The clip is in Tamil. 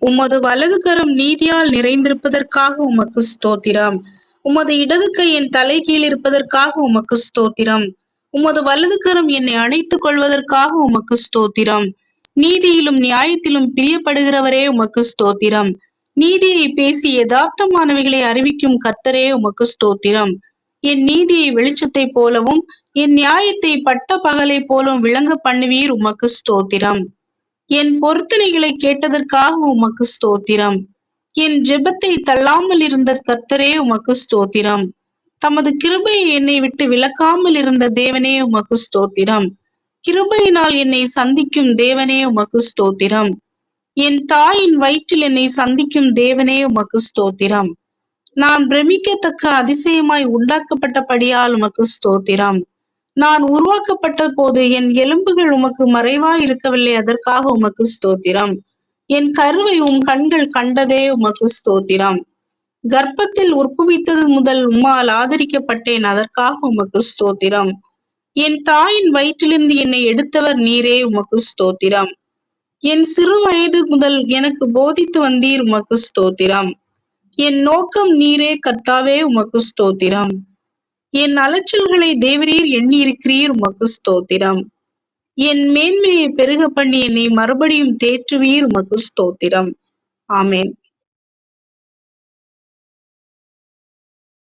உமது வலது கரம் நீதியால் நிறைந்திருப்பதற்காக உமக்கு ஸ்தோத்திரம். உமது இடது கை என் தலைகீழ் இருப்பதற்காக உமக்கு ஸ்தோத்திரம். உமது வலது கரம் என்னை அணைத்துக் கொள்வதற்காக உமக்கு ஸ்தோத்திரம். நீதியிலும் நியாயத்திலும் பிரியப்படுகிறவரே உமக்கு ஸ்தோத்திரம். நீதியை பேசி யதார்த்தமானவைகளை அறிவிக்கும் கத்தரே உமக்கு ஸ்தோத்திரம். என் நீதியை வெளிச்சத்தை போலவும் என் நியாயத்தை பட்ட பகலை போலவும் விளங்க பண்ணுவீர் உமக்கு ஸ்தோத்திரம். என் பொருத்தனைகளை கேட்டதற்காக உமக்கு ஸ்தோத்திரம். என் ஜெபத்தை தள்ளாமல் இருந்த கர்த்தரே உமக்கு ஸ்தோத்திரம். தமது கிருபையை என்னை விட்டு விலக்காமல் இருந்த தேவனே உமக்கு ஸ்தோத்திரம். கிருபையினால் என்னை சந்திக்கும் தேவனே உமக்கு ஸ்தோத்திரம். என் தாயின் வயிற்றில் என்னை சந்திக்கும் தேவனே உமக்கு ஸ்தோத்திரம். நான் பிரமிக்கத்தக்க அதிசயமாய் உண்டாக்கப்பட்டபடியால் உமக்கு ஸ்தோத்திரம். நான் உருவாக்கப்பட்ட போது என் எலும்புகள் உமக்கு மறைவாய் இருக்கவில்லை அதற்காக உமக்கு ஸ்தோத்திரம். என் கருவை உம் கண்கள் கண்டதே உமக்கு ஸ்தோத்திரம். கர்ப்பத்தில் உற்பவித்தது முதல் உம்மால் ஆதரிக்கப்பட்டேன் அதற்காக உமக்கு ஸ்தோத்திரம். என் தாயின் வயிற்றிலிருந்து என்னை எடுத்தவர் நீரே உமக்கு ஸ்தோத்திரம். என் சிறு வயது முதல் எனக்கு போதித்து வந்தீர் உமக்கு ஸ்தோத்திரம். என் நோக்கம் நீரே கத்தாவே உமக்கு ஸ்தோத்திரம். என் அலைச்சல்களை தேவரீர் எண்ணியிருக்கிறீர் உமக்கு ஸ்தோத்திரம். என் மேன்மையை பெருக பண்ணி என்னை மறுபடியும் தேற்றுவீர் உமக்கு ஸ்தோத்திரம். ஆமேன்.